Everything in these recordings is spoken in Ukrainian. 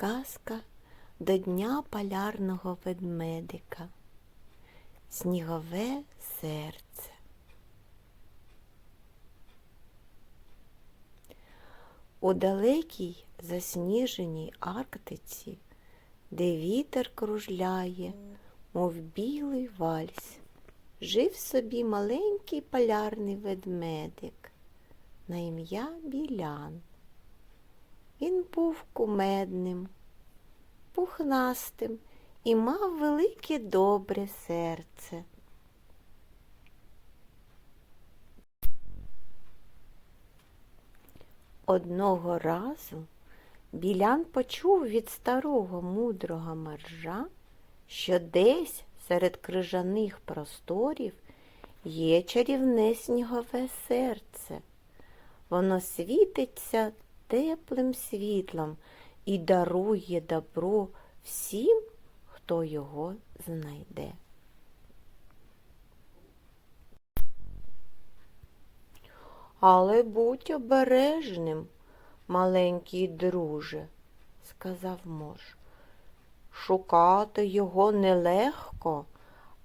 Казка до Дня полярного ведмедика. Снігове серце. У далекій засніженій Арктиці, де вітер кружляє, мов білий вальс, жив собі маленький полярний ведмедик на ім'я Білян. Він був кумедним, пухнастим і мав велике добре серце. Одного разу Білян почув від старого мудрого моржа, що десь серед крижаних просторів є чарівне снігове серце. Воно світиться теплим світлом і дарує добро всім, хто його знайде. Але будь обережним, маленький друже, сказав мож. Шукати його нелегко,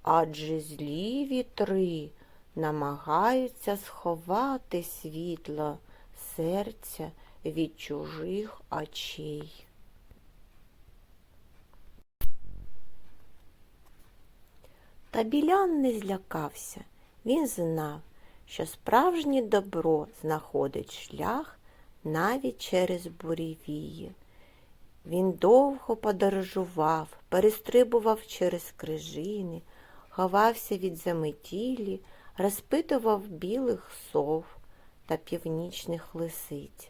адже злі вітри намагаються сховати світло серця від чужих очей. Та білян не злякався. Він знав, що справжнє добро знаходить шлях навіть через буревії. Він довго подорожував, перестрибував через крижини, ховався від заметілі, розпитував білих сов та північних лисиць.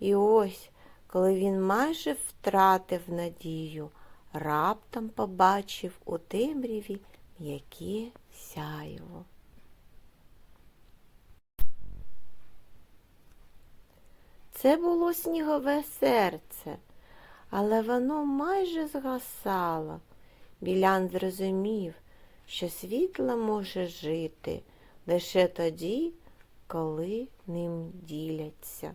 І ось, коли він майже втратив надію, раптом побачив у темряві м'яке сяйво. Це було снігове серце, але воно майже згасало. Білян зрозумів, що світло може жити лише тоді, коли ним діляться.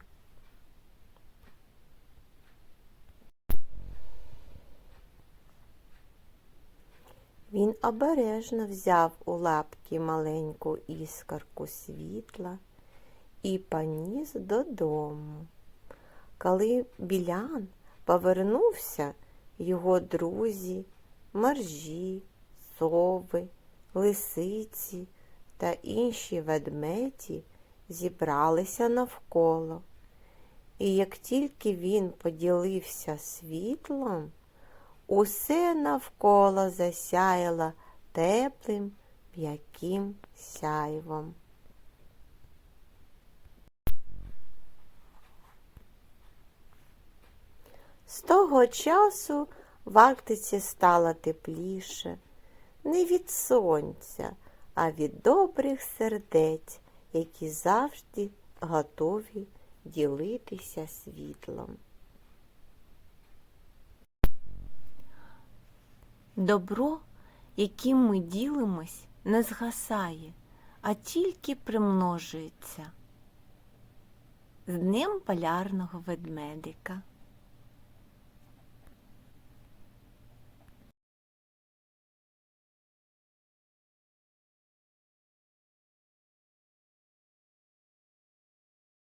Він обережно взяв у лапки маленьку іскорку світла і поніс додому. Коли білян повернувся, його друзі, моржі, сови, лисиці та інші ведмеді зібралися навколо. І як тільки він поділився світлом, усе навколо засяяло теплим м'яким сяйвом. З того часу в Арктиці стало тепліше, не від сонця, а від добрих сердець, які завжди готові ділитися світлом. Добро, яким ми ділимось, не згасає, а тільки примножується. З Днем полярного ведмедика.